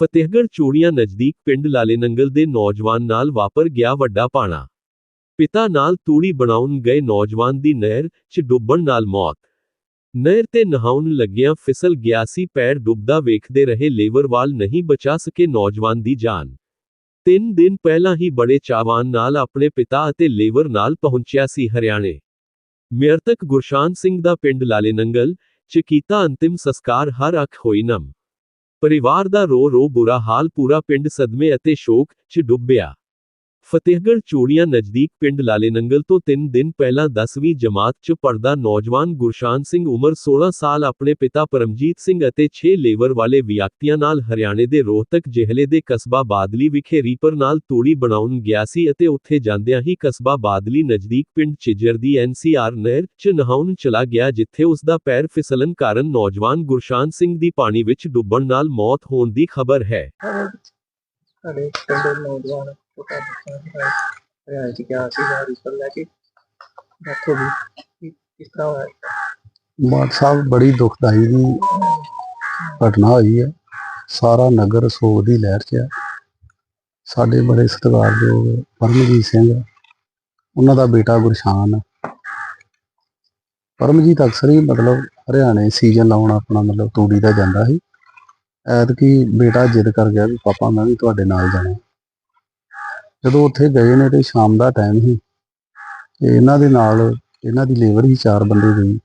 ਫਤਿਹਗੜ੍ਹ ਚੂੜੀਆਂ ਨਜ਼ਦੀਕ ਪਿੰਡ ਲਾਲੇਨੰਗਲ ਦੇ ਨੌਜਵਾਨ ਨਾਲ ਵਾਪਰ ਗਿਆ ਵੱਡਾ ਪਾਣਾ। ਪਿਤਾ ਨਾਲ ਤੂੜੀ ਬਣਾਉਣ ਗਏ ਨੌਜਵਾਨ ਦੀ ਨਹਿਰ 'ਚ ਡੁੱਬਣ ਨਾਲ ਮੌਤ। ਨਹਿਰ ਤੇ ਨਹਾਉਣ ਲੱਗਿਆਂ ਫਿਸਲ ਗਿਆ ਸੀ, ਪੈਰ ਡੁੱਬਦਾ ਵੇਖਦੇ ਰਹੇ ਲੇਵਰਵਾਲ ਨਹੀਂ ਬਚਾ ਸਕੇ ਨੌਜਵਾਨ ਦੀ ਜਾਨ। ਤਿੰਨ ਦਿਨ ਪਹਿਲਾਂ ਹੀ ਬੜੇ ਚਾਵਾਨ ਨਾਲ ਆਪਣੇ ਪਿਤਾ ਅਤੇ ਲੇਵਰ ਨਾਲ ਪਹੁੰਚਿਆ ਸੀ ਹਰਿਆਣੇ। ਮ੍ਰਿਤਕ ਗੁਰਸ਼ਾਨ ਸਿੰਘ ਦਾ ਪਿੰਡ ਲਾਲੇਨੰਗਲ 'ਚ ਕੀਤਾ ਅੰਤਿਮ ਸੰਸਕਾਰ, ਹਰ ਅੱਖ ਹੋਈ ਨਮ। ਪਰਿਵਾਰ ਦਾ ਰੋ ਰੋ ਬੁਰਾ ਹਾਲ ਪੂਰਾ ਪਿੰਡ ਸਦਮੇ ਅਤੇ ਸ਼ੋਕ 'ਚ ਡੁੱਬਿਆ ਫਤਿਹਗੜ੍ਹ ਚੂੜੀਆਂ ਨਜ਼ਦੀਕ ਪਿੰਡ ਲਾਲੇਨੰਗਲ ਤੋਂ 3 ਦਿਨ ਪਹਿਲਾਂ 10ਵੀਂ ਜਮਾਤ 'ਚ ਪੜਦਾ ਨੌਜਵਾਨ ਗੁਰਸ਼ਾਨ ਸਿੰਘ ਉਮਰ 16 ਸਾਲ ਆਪਣੇ ਪਿਤਾ ਪਰਮਜੀਤ ਸਿੰਘ ਅਤੇ 6 ਲੇਵਰ ਵਾਲੇ ਵਿਅਕਤੀਆਂ ਨਾਲ ਹਰਿਆਣੇ ਦੇ ਰੋਹਤਕ ਜ਼ਿਲ੍ਹੇ ਦੇ ਕਸਬਾ ਬਾਦਲੀ ਵਿਖੇ ਰੀਪਰ ਨਾਲ ਤੂੜੀ ਬਣਾਉਣ ਗਿਆ ਸੀ ਅਤੇ ਉੱਥੇ ਜਾਂਦਿਆਂ ਹੀ ਕਸਬਾ ਬਾਦਲੀ ਨਜ਼ਦੀਕ ਪਿੰਡ ਚਿਜਰ ਦੀ ਐਨਸੀਆਰ ਨਹਿਰ 'ਚ ਨਹਾਉਣ ਚਲਾ ਗਿਆ, ਜਿੱਥੇ ਉਸ ਦਾ ਪੈਰ ਫਿਸਲਣ ਕਾਰਨ ਨੌਜਵਾਨ ਗੁਰਸ਼ਾਨ ਸਿੰਘ ਦੀ ਪਾਣੀ ਵਿੱਚ ਡੁੱਬਣ ਨਾਲ ਮੌਤ ਹੋਣ ਦੀ ਖਬਰ ਹੈ। ਸਾਡੇ ਪਿੰਡ ਨੌਜਵਾਨ ਛੋਟਾ ਬੱਚਾ ਹਰਿਆਣੇ ਚ ਗਿਆ ਸੀ ਜਾਂ ਰਿਸ਼ਵਤ ਲੈ ਕੇ ਡੈਥ ਹੋ ਗਈ ਕੀ- ਤਰ੍ਹਾਂ ਹੋਇਆ ਬਾਦ ਸਾਹਿਬ, ਬੜੀ ਦੁਖਦਾਈ ਦੀ ਘਟਨਾ ਹੋਈ ਹੈ। ਸਾਰਾ ਨਗਰ ਸੋਗ ਦੀ ਲਹਿਰ 'ਚ ਹੈ। ਸਾਡੇ ਬੜੇ ਸਤਿਕਾਰਯੋਗ ਪਰਮਜੀਤ ਸਿੰਘ, ਉਹਨਾਂ ਦਾ ਬੇਟਾ ਗੁਰਸ਼ਾਨ ਪਰਮਜੀਤ ਅਕਸਰ ਹੀ ਮਤਲਬ ਹਰਿਆਣੇ ਸੀਜ਼ਨ ਲਾਉਣ ਆਪਣਾ ਮਤਲਬ ਤੂੜੀ ਦਾ ਜਾਂਦਾ ਸੀ। ਐਤਕੀ ਬੇਟਾ ਜਿੱਦ ਕਰ ਗਿਆ ਵੀ, ਪਾਪਾ, ਮੈਂ ਵੀ ਤੁਹਾਡੇ ਨਾਲ ਜਾਣਾ ਜਦੋਂ ਉੱਥੇ ਗਏ ਨੇ ਤੇ ਸ਼ਾਮ ਦਾ ਟਾਈਮ ਸੀ, ਤੇ ਇਹਨਾਂ ਦੇ ਨਾਲ ਇਹਨਾਂ ਦੀ ਲੇਬਰ ਹੀ ਚਾਰ ਬੰਦੇ ਗਈ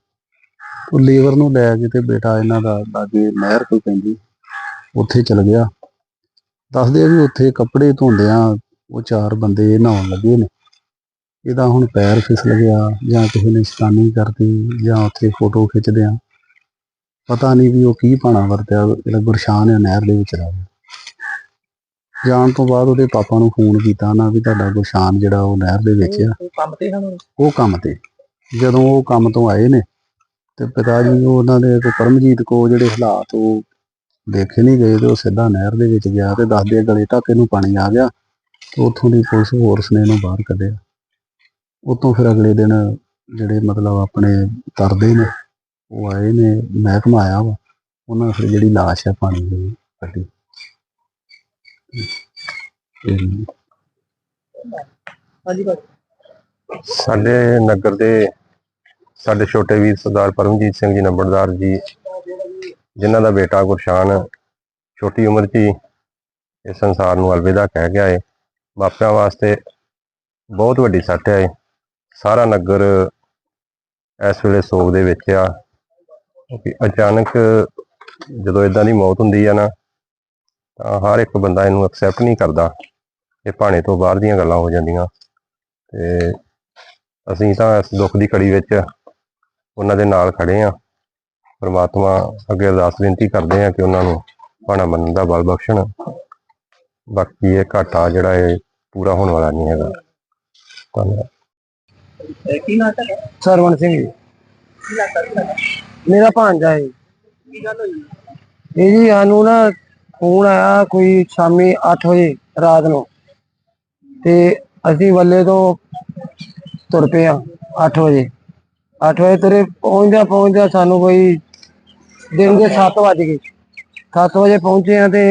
ਉਹ ਲੇਬਰ ਨੂੰ ਲੈ ਕੇ ਤੇ ਬੇਟਾ ਇਹਨਾਂ ਦਾ ਲਾਗੇ ਨਹਿਰ ਕੋਈ ਪੈਂਦੀ, ਉੱਥੇ ਚਲ ਗਿਆ। ਦੱਸਦੇ ਆ ਵੀ ਉੱਥੇ ਕੱਪੜੇ ਧੋਂਦਿਆਂ ਉਹ ਚਾਰ ਬੰਦੇ ਨਹਾਉਣ ਲੱਗੇ ਨੇ। ਇਹਦਾ ਹੁਣ ਪੈਰ ਫਿਸਲ ਗਿਆ ਜਾਂ ਕਿਸੇ ਨੇ ਸ਼ਤਾਨੀ ਕਰਤੀ ਜਾਂ ਉੱਥੇ ਫੋਟੋ ਖਿੱਚਦੇ ਆ ਪਤਾ ਨਹੀਂ ਵੀ ਉਹ ਕੀ ਪਾਣਾ ਵਰਤਿਆ, ਜਿਹੜਾ ਗੁਰਸ਼ਾਨ ਹੈ ਨਹਿਰ ਦੇ ਵਿੱਚ ਰਹਿ ਗਿਆ। ਜਾਣ ਤੋਂ ਬਾਅਦ ਉਹਦੇ ਪਾਪਾ ਨੂੰ ਫੋਨ ਕੀਤਾ ਨਾ ਵੀ ਤੁਹਾਡਾ ਗੁਰਸ਼ਾਨ ਜਿਹੜਾ ਉਹ ਨਹਿਰ ਦੇ ਵਿੱਚ ਆ। ਉਹ ਕੰਮ ਤੇ ਹਨ ਉਹ ਕੰਮ ਤੇ। ਜਦੋਂ ਉਹ ਕੰਮ ਤੋਂ ਆਏ ਨੇ ਤੇ ਪਿਤਾ ਜੀ ਉਹ ਉਹਨਾਂ ਦੇ ਕੋ ਪਰਮਜੀਤ ਕੋ ਜਿਹੜੇ ਹਾਲਾਤ ਉਹ ਦੇਖੇ ਨਹੀਂ ਗਏ ਤੇ ਉਹ ਸਿੱਧਾ ਨਹਿਰ ਦੇ ਵਿੱਚ ਗਿਆ ਤੇ ਦੱਸਦੇ ਗਲੇ ਢਾਕੇ ਨੂੰ ਪਾਣੀ ਆ ਗਿਆ ਤੇ ਉੱਥੋਂ ਦੀ ਪੁਲਿਸ ਫੋਰਸ ਨੇ ਇਹਨੂੰ ਬਾਹਰ ਕੱਢਿਆ। ਉਤੋਂ ਫਿਰ ਅਗਲੇ ਦਿਨ ਜਿਹੜੇ ਮਤਲਬ ਆਪਣੇ ਤਰਦੇ ਨੇ ਉਹ ਆਏ ਨੇ ਮਹਿਕਮਾ ਆਇਆ ਵਾ। ਉਹਨਾਂ ਨੇ ਫਿਰ ਜਿਹੜੀ ਲਾਸ਼ ਹੈ ਪਾਣੀ ਦੇ ਕੱਢੀ। ਹਾਂਜੀ ਸਾਡੇ ਨਗਰ ਦੇ ਸਾਡੇ ਛੋਟੇ ਵੀਰ ਸਰਦਾਰ ਪਰਮਜੀਤ ਸਿੰਘ ਜੀ ਨੰਬਰਦਾਰ ਜੀ, ਜਿਨ੍ਹਾਂ ਦਾ ਬੇਟਾ ਗੁਰਸ਼ਾਨ ਛੋਟੀ ਉਮਰ 'ਚ ਹੀ ਇਸ ਸੰਸਾਰ ਨੂੰ ਅਲਵਿਦਾ ਕਹਿ ਗਿਆ ਏ। ਮਾਪਿਆਂ ਵਾਸਤੇ ਬਹੁਤ ਵੱਡੀ ਸੱਟ ਹੈ ਸਾਰਾ ਨਗਰ ਇਸ ਵੇਲੇ ਸੋਗ ਦੇ ਵਿੱਚ ਆ, ਕਿਉਂਕਿ ਅਚਾਨਕ ਜਦੋਂ ਇਦਾਂ ਦੀ ਮੌਤ ਹੁੰਦੀ ਆ ਨਾ ਤਾਂ ਹਰ ਇੱਕ ਬੰਦਾ ਇਹਨੂੰ ਐਕਸੈਪਟ ਨਹੀਂ ਕਰਦਾ ਇਹ ਭਾਣੇ ਤੋਂ ਬਾਹਰ ਦੀਆਂ ਗੱਲਾਂ ਹੋ ਜਾਂਦੀਆਂ ਤੇ ਅਸੀਂ ਤਾਂ ਇਸ ਦੁੱਖ ਦੀ ਘੜੀ ਵਿੱਚ ਉਹਨਾਂ ਦੇ ਨਾਲ ਖੜੇ ਆ ਪ੍ਰਮਾਤਮਾ ਅੱਗੇ ਅਰਦਾਸ ਬੇਨਤੀ ਕਰਦੇ ਆ ਕਿ ਉਹਨਾਂ ਨੂੰ ਭਾਣਾ ਮੰਨਣ ਦਾ ਬਲ ਬਖਸ਼ਣ। ਬਾਕੀ ਇਹ ਘਾਟਾ ਜਿਹੜਾ ਇਹ ਪੂਰਾ ਹੋਣ ਵਾਲਾ ਨਹੀਂ ਹੈਗਾ। ਧੰਨਵਾਦ। ਇਹ ਕੀ ਨਾਟਕ ਹੈ ਸਰਵਣ ਸਿੰਘ ਜੀ, ਮੇਰਾ ਭਾਂਜਾ ਹੈ। ਕੀ ਗੱਲ ਹੋਈ? ਇਹ ਜੀ ਸਾਨੂੰ ਨਾ ਫੋਨ ਆਇਆ ਕੋਈ ਸ਼ਾਮੀ 8 ਵਜੇ ਰਾਤ ਨੂੰ। ਤੇ ਅਸੀਂ ਵੱਲੇ ਤੋਂ ਤੁਰ ਪਏ ਆ 8 ਵਜੇ। 8 ਵਜੇ ਤੁਰੇ ਪਹੁੰਚਦਿਆਂ ਪਹੁੰਚਦਿਆਂ ਸਾਨੂੰ ਕੋਈ ਦਿਨ ਦੇ 7 ਵਜ ਗਏ। 7 ਵਜੇ ਪਹੁੰਚੇ ਆ ਤੇ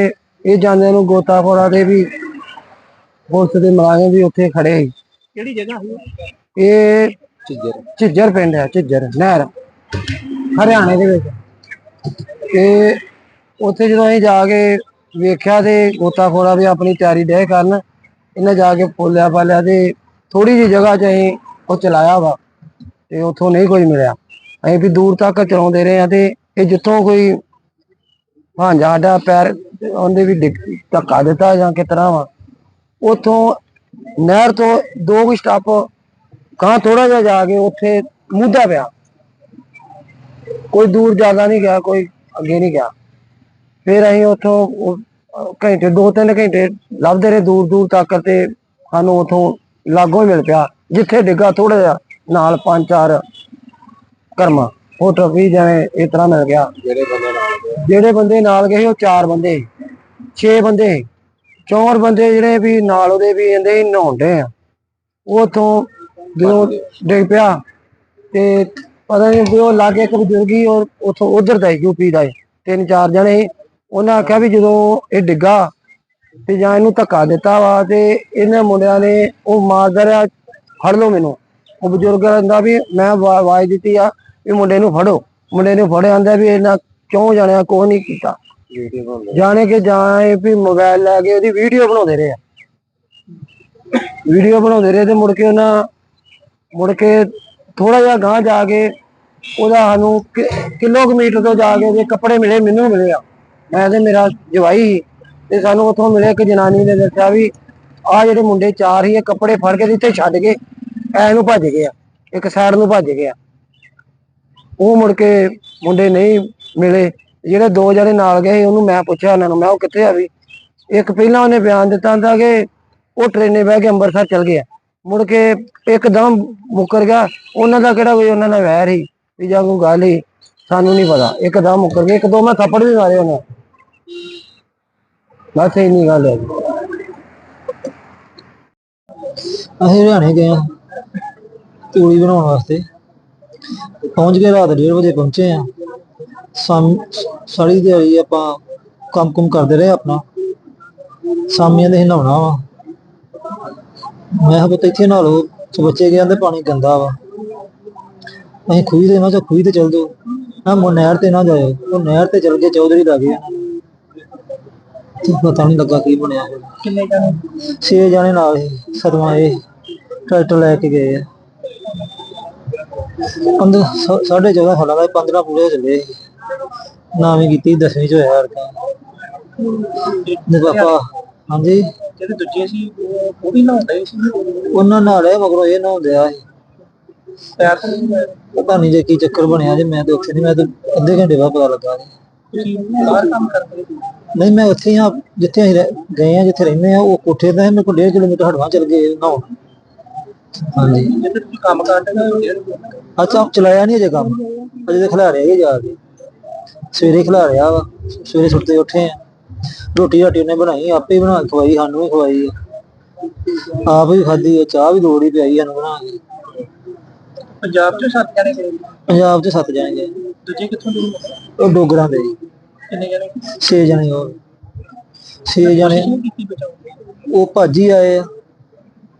ਇਹ ਜਾਂਦੇ ਨੂੰ ਗੋਤਾਖੋਰਾ ਦੇ ਵੀ ਪੁਲਿਸ ਦੇ ਮੁਲਾਜ਼ਮ ਵੀ ਉੱਥੇ ਖੜੇ ਸੀ। ਕਿਹੜੀ ਜਗ੍ਹਾ ਸੀ? ਇਹ ਝਿੱਜਰ ਪਿੰਡ ਹੈ ਝਿੱਜਰ ਨਹਿਰ। ਹਰਿਆਣੇ ਦੇ ਵਿੱਚ। ਤੇ ਉੱਥੇ ਜਦੋਂ ਅਸੀਂ ਜਾ ਕੇ ਵੇਖਿਆ ਤੇ ਗੋਤਾਖੋਰਾ ਵੀ ਆਪਣੀ ਤਿਆਰੀ ਡੇ ਕਰਨ, ਇਹਨੇ ਜਾ ਕੇ ਪੋਲਿਆ ਪਾਲਿਆ ਤੇ ਥੋੜੀ ਜਿਹੀ ਜਗ੍ਹਾ 'ਚ ਅਸੀਂ ਉਹ ਚਲਾਇਆ ਵਾ ਤੇ ਉੱਥੋਂ ਨਹੀਂ ਕੋਈ ਮਿਲਿਆ। ਅਸੀਂ ਵੀ ਦੂਰ ਤੱਕ ਚਲਾਉਂਦੇ ਰਹੇ ਆ ਤੇ ਇਹ ਜਿੱਥੋਂ ਕੋਈ ਭਾਂਜਾ ਸਾਡਾ ਪੈਰ ਉਹਦੇ ਵੀ ਧੱਕਾ ਦਿੱਤਾ ਜਾਂ ਕਿਸ ਤਰ੍ਹਾਂ ਵਾ, ਉੱਥੋਂ ਨਹਿਰ ਤੋਂ ਦੋ ਕੁ ਸਟੱਪ ਕਾਂ ਥੋੜਾ ਜਿਹਾ ਜਾ ਕੇ ਉੱਥੇ ਮੁੱਦਾ ਪਿਆ। ਕੋਈ ਦੂਰ ਜ਼ਿਆਦਾ ਨਹੀਂ ਗਿਆ, ਕੋਈ ਅੱਗੇ ਨਹੀਂ ਗਿਆ। ਫਿਰ ਅਸੀਂ ਉੱਥੋਂ ਉਹ, ਘੰਟੇ ਦੋ ਤਿੰਨ ਘੰਟੇ ਲੱਭਦੇ ਰਹੇ ਦੂਰ ਦੂਰ ਤੱਕ ਤੇ ਸਾਨੂੰ ਉੱਥੋਂ ਲਾਗੋਂ ਹੀ ਮਿਲ ਪਿਆ ਜਿੱਥੇ ਡਿੱਗਾ ਥੋੜਾ ਜਿਹਾ ਨਾਲ ਪੰਜ ਚਾਰ ਕਰਮਾ ਫੋਟੋ ਵੀ ਜਿਵੇਂ ਇਸ ਤਰ੍ਹਾਂ ਮਿਲ ਗਿਆ ਜਿਹੜੇ ਬੰਦੇ ਨਾਲ ਜਿਹੜੇ ਬੰਦੇ ਨਾਲ ਗਏ ਉਹ ਚਾਰ ਬੰਦੇ 6 ਬੰਦੇ। ਚੌਰ ਬੰਦੇ ਜਿਹੜੇ ਵੀ ਨਾਲ ਉਹਦੇ ਵੀ ਕਹਿੰਦੇ ਨਹਾਉਂਦੇ ਆ ਉਥੋਂ ਜਦੋਂ ਡਿੱਗ ਪਿਆ ਤੇ ਪਤਾ ਨਹੀਂ ਉਹ ਲਾਗੇ ਇੱਕ ਬਜ਼ੁਰਗ ਔਰ ਉਥੋਂ ਉਧਰ ਦਾ ਯੂਪੀ ਦਾ। ਤਿੰਨ ਚਾਰ ਜਣੇ। ਉਹਨਾਂ ਆਖਿਆ ਵੀ ਜਦੋਂ ਇਹ ਡਿੱਗਾ ਤੇ ਜਾਂ ਇਹਨੂੰ ਧੱਕਾ ਦਿੱਤਾ ਵਾ ਤੇ ਇਹਨਾਂ ਮੁੰਡਿਆਂ ਨੇ ਉਹ ਮਾਰਦਾ ਰਿਹਾ ਫੜ ਲਓ ਮੈਨੂੰ। ਉਹ ਬਜ਼ੁਰਗ ਕਹਿੰਦਾ ਵੀ ਮੈਂ ਆਵਾ- ਆਵਾਜ਼ ਦਿੱਤੀ ਆ ਵੀ ਮੁੰਡੇ ਨੂੰ ਫੜੋ। ਮੁੰਡੇ ਨੂੰ ਫੜਿਆ ਆਂਦਾ ਵੀ ਇਹਨਾਂ ਕਿਉਂ ਜਾਣਿਆ ਕੋਈ ਨਹੀਂ ਕੀਤਾ। ਜਾਣੇ ਕਿ ਜਾਂ ਇਹ ਵੀ ਮੋਬਾਈਲ ਲੈ ਕੇ ਉਹਦੀ ਵੀਡੀਓ ਬਣਾਉਂਦੇ ਰਹੇ ਆ। ਵੀਡੀਓ ਬਣਾਉਂਦੇ ਰਹੇ ਤੇ ਮੁੜ ਕੇ ਉਹਨਾਂ ਮੁੜ ਕੇ ਥੋੜਾ ਜਿਹਾ ਗਾਂਹ ਜਾ ਕੇ ਉਹਦਾ ਸਾਨੂੰ ਕਿਲੋਮੀਟਰ ਤੋਂ ਜਾ ਕੇ ਉਹਦੇ ਕੱਪੜੇ ਮਿਲੇ ਮੈਨੂੰ ਮਿਲੇ ਆ। ਮੈਂ ਤੇ ਮੇਰਾ ਜਵਾਈ ਸੀ ਤੇ ਸਾਨੂੰ ਉੱਥੋਂ ਮਿਲੇ ਇੱਕ ਜਨਾਨੀ ਨੇ ਦੱਸਿਆ ਵੀ ਆ ਜਿਹੜੇ ਮੁੰਡੇ ਚਾਰ ਹੀ ਇਹ ਕੱਪੜੇ ਫੜ ਕੇ ਤੇ ਇੱਥੇ ਛੱਡ ਕੇ ਐ ਨੂੰ ਭੱਜ ਗਿਆ ਇੱਕ ਸਾਈਡ ਨੂੰ ਭੱਜ ਗਿਆ। ਉਹ ਮੁੜ ਕੇ ਮੁੰਡੇ ਨਹੀਂ ਮਿਲੇ। ਜਿਹੜੇ ਦੋ ਜਣੇ ਨਾਲ ਗਏ ਸੀ, ਉਹਨੂੰ ਮੈਂ ਪੁੱਛਿਆ ਉਹਨਾਂ ਨੂੰ ਮੈਂ ਉਹ ਕਿੱਥੇ ਆ ਵੀ? ਇੱਕ ਪਹਿਲਾਂ ਉਹਨੇ ਬਿਆਨ ਦਿੱਤਾ ਹੁੰਦਾ ਕਿ ਉਹ ਟ੍ਰੇਨੇ ਬਹਿ ਕੇ ਅੰਮ੍ਰਿਤਸਰ ਚਲ ਗਿਆ। ਮੁੜ ਕੇ ਇੱਕਦਮ ਮੁੱਕਰ ਗਿਆ। ਉਹਨਾਂ ਦਾ ਕਿਹੜਾ ਕੋਈ ਉਹਨਾਂ ਨਾਲ ਵੈਰ ਹੀ ਵੀ ਜਾਂ ਕੋਈ ਗੱਲ ਹੀ ਸਾਨੂੰ ਨਹੀਂ ਪਤਾ। ਇੱਕਦਮ ਮੁੱਕਰ ਗਿਆ ਇੱਕ ਦੋ ਮੈਂ ਥੱਪੜ ਵੀ ਮਾਰੇ ਉਹਨੇ ਬਸ ਇੰਨੀ ਗੱਲ ਹੈ ਅਸੀਂ ਹਰਿਆਣੇ ਗਏ ਹਾਂ ਤੂੜੀ ਬਣਾਉਣ ਵਾਸਤੇ। ਪਹੁੰਚ ਕੇ ਰਾਤ 1:30 ਵਜੇ ਪਹੁੰਚੇ ਆ ਸ਼ਾਮ, ਸਾਰੀ ਦਿਹਾੜੀ ਆਪਾਂ ਕੰਮ ਕੁਮ ਕਰਦੇ ਰਹੇ ਆਪਣਾ। ਸ਼ਾਮੀਆਂ ਦੇ ਨਹਾਉਣਾ ਵਾ। ਮੈਂ ਕਿਹਾ ਪੁੱਤ ਇੱਥੇ ਨਹਾ ਲਓ ਤੇ ਬੱਚੇ ਕਹਿੰਦੇ ਪਾਣੀ ਗੰਦਾ ਵਾ। ਅਸੀਂ ਖੂਹ ਦੇ ਨਾ ਚਾ ਖੂਹੀ ਤੇ ਚੱਲ ਜਾਓ। ਨਾ ਮੋ ਨਹਿਰ ਤੇ ਨਾ ਜਾਇਓ। ਉਹ ਨਹਿਰ ਤੇ ਚੱਲ ਗਏ ਚੌਧਰੀ ਲੱਗੇ ਉਹਨਾਂ ਪਤਾ ਨਹੀਂ ਲੱਗਾ ਕੀ ਬਣਿਆ। ਕਿੰਨੇ ਜਣੇ ਛੇ ਜਾਣੇ ਨਾਲ ਸੀ ਸਤਵਾਂ ਇਹ ਟਰੈਕਟਰ ਲੈ ਕੇ ਗਏ ਆ ਪੰਦ ਸਾਢੇ ਚੌਦਾਂ ਸਾਲਾਂ ਦਾ 15 ਪੂਰੇ ਚੱਲੇ। ਨਾਵੀਂ ਕੀਤੀ 10ਵੀਂ ਚ ਹੋਇਆ ਹਰਕਾ ਨੇ ਪਾਪਾ ਹਾਂਜੀ ਜਿਹੜੇ ਦੂਜੇ ਸੀ ਉਹ ਵੀ ਨਹਾਉਂਦੇ ਸੀ ਉਹਨਾਂ ਨਾਲ ਇਹ ਮਗਰੋਂ ਇਹ ਨਹਾਉਂਦੇ ਆ। ਪੈਰ। ਪਤਾ ਨਹੀਂ ਜੇ ਕੀ ਚੱਕਰ ਬਣਿਆ ਜੇ ਮੈਂ ਤੇ ਉੱਥੇ ਨਹੀਂ ਮੈਂ ਤੇ ਅੱਧੇ ਘੰਟੇ ਬਾਅਦ ਪਤਾ ਲੱਗਾ ਜੀ ਤੁਸੀਂ ਬਾਹਰ ਕੰਮ ਕਰਦੇ ਸੀ ਨਹੀਂ ਮੈਂ ਉੱਥੇ ਹੀ ਆ ਜਿੱਥੇ ਅਸੀਂ ਰਹਿ- ਗਏ ਆ ਜਿੱਥੇ ਰਹਿੰਦੇ ਆ ਉਹ ਕੋਠੇ ਤੇ ਮੇਰੇ ਕੋਲ 1.5 ਕਿਲੋਮੀਟਰ ਹਟਵਾ ਚੱਲ ਗਏ ਨਹਾਉਣ। ਹਾਂਜੀ। ਜਿੱਥੇ ਤੁਸੀਂ ਕੰਮ ਕਰਦੇ ਹੋ ਅੱਛਾ ਚਲਾਇਆ ਨਹੀਂ ਅਜੇ ਕੰਮ? ਅਜੇ ਤੇ ਖਿਲਾ ਰਿਹਾ ਜਾ ਕੇ। ਸਵੇਰੇ ਖਿਲਾ ਰਿਹਾ ਵਾ ਸਵੇਰੇ ਸੁੱਤੇ ਉੱਠੇ ਆ ਰੋਟੀ ਰਾਟੀ ਉਹਨੇ ਬਣਾਈ ਆਪੇ ਹੀ ਬਣਾ ਕੇ ਖਵਾਈ ਸਾਨੂੰ ਵੀ ਖਵਾਈ ਆ। ਆਪ ਵੀ ਖਾਧੀ ਆ, ਚਾਹ ਵੀ ਦੋੜੀ ਪਿਆਈ ਸਾਨੂੰ ਬਣਾ ਕੇ। ਪੰਜਾਬ ਚ ਸੱਤ ਜਣੇ ਗਏ? ਪੰਜਾਬ 'ਚ ਸੱਤ ਜਣੇ ਗਏ। ਦੂਜੇ ਕਿੱਥੋਂ ਦੇ? ਉਹ ਡੋਗਰਾਂ ਦੇ। ਜੀ। ਕਿੰਨੇ ਜਣੇ? ਛੇ ਜਣੇ ਉਹ ਛੇ ਜਣੇ। ਕੀਤੀ ਉਹ ਭੱਜ ਹੀ ਆਏ ਆ।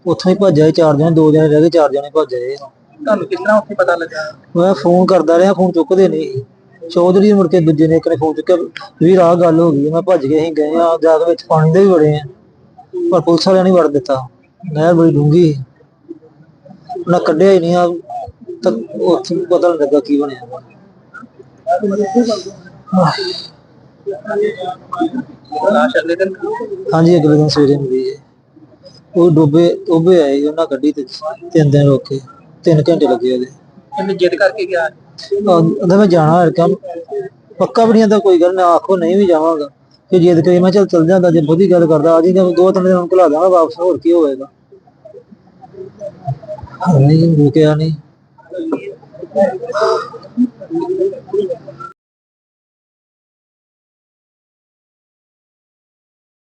ਉੱਥੋਂ ਹੀ ਭੱਜ ਆਏ ਚਾਰ ਜਣੇ ਦੋ ਜਣੇ ਰਹਿ ਗਏ ਚਾਰ ਜਣੇ ਭੱਜ ਆਏ। ਤੁਹਾਨੂੰ ਕਿਸ ਤਰ੍ਹਾਂ ਉੱਥੇ ਪਤਾ ਲੱਗਾ? ਮੈਂ ਫੋਨ ਕਰਦਾ ਰਿਹਾ ਫੋਨ ਚੁੱਕਦੇ ਨਹੀਂ। ਚੌਧਰੀ ਮੁੜ ਕੇ ਦੂਜੇ ਨੇ ਇੱਕ ਨੇ ਫੋਨ ਚੁੱਕਿਆ ਵੀਰ ਆਹ ਗੱਲ ਹੋ ਗਈ ਮੈਂ ਭੱਜ ਗਏ ਅਸੀਂ ਗਏ ਆ ਜਾ ਕੇ ਵਿੱਚ ਪਾਣੀ ਦੇ ਵੀ ਵੜੇ ਆ। ਪਰ ਪੁਲਿਸ ਵਾਲਿਆਂ ਨੇ ਵੜ ਦਿੱਤਾ। ਨਹਿਰ ਬੜੀ ਡੂੰਗੀ ਉਹਨਾਂ ਕੱਢਿਆ ਹੀ ਨਹੀਂ ਆ ਤੱਕ ਉੱਥੇ ਪਤਾ ਨਹੀਂ ਲੱਗਾ ਕੀ ਬਣਿਆ। ਲਾਸ਼ ਅਗਲੇ ਦਿਨ ਹਾਂਜੀ ਅਗਲੇ ਦਿਨ ਸਵੇਰੇ ਮਿਲੀ ਹੈ। ਉਹ ਡੁੱਬੇ ਡੁੱਬੇ ਆਏ ਸੀ, ਉਹਨਾਂ ਗੱਡੀ ਤੇ ਤਿੰਨ ਦਿਨ ਰੋਕੇ ਤਿੰਨ ਘੰਟੇ ਲੱਗੇ ਉਹਦੇ। ਇਹਨੇ ਜਿੱਦ ਕਰਕੇ ਗਿਆ? ਉਹਦਾ ਮੈਂ ਜਾਣਾ ਹੈ ਕੰਮ। ਪੱਕਾ ਵੀ ਨਹੀਂ ਆਂਦਾ ਕੋਈ ਗੱਲ ਨਾ ਆਖੋ ਨਹੀਂ ਵੀ ਜਾਵਾਂਗਾ। ਫਿਰ ਜਿੱਦ ਕਰੀ ਮੈਂ ਚੱਲ ਚੱਲ ਜਾਂਦਾ ਜੇ ਬਹੁਤੀ ਗੱਲ ਕਰਦਾ ਆ ਜੀ ਦੋ ਤਿੰਨ ਦਿਨ ਘਲਾ ਦਾਂਗਾ ਵਾਪਸ ਹੋਰ ਕੀ ਹੋਏਗਾ ਨਹੀਂ ਰੁਕਿਆ ਨਹੀਂ।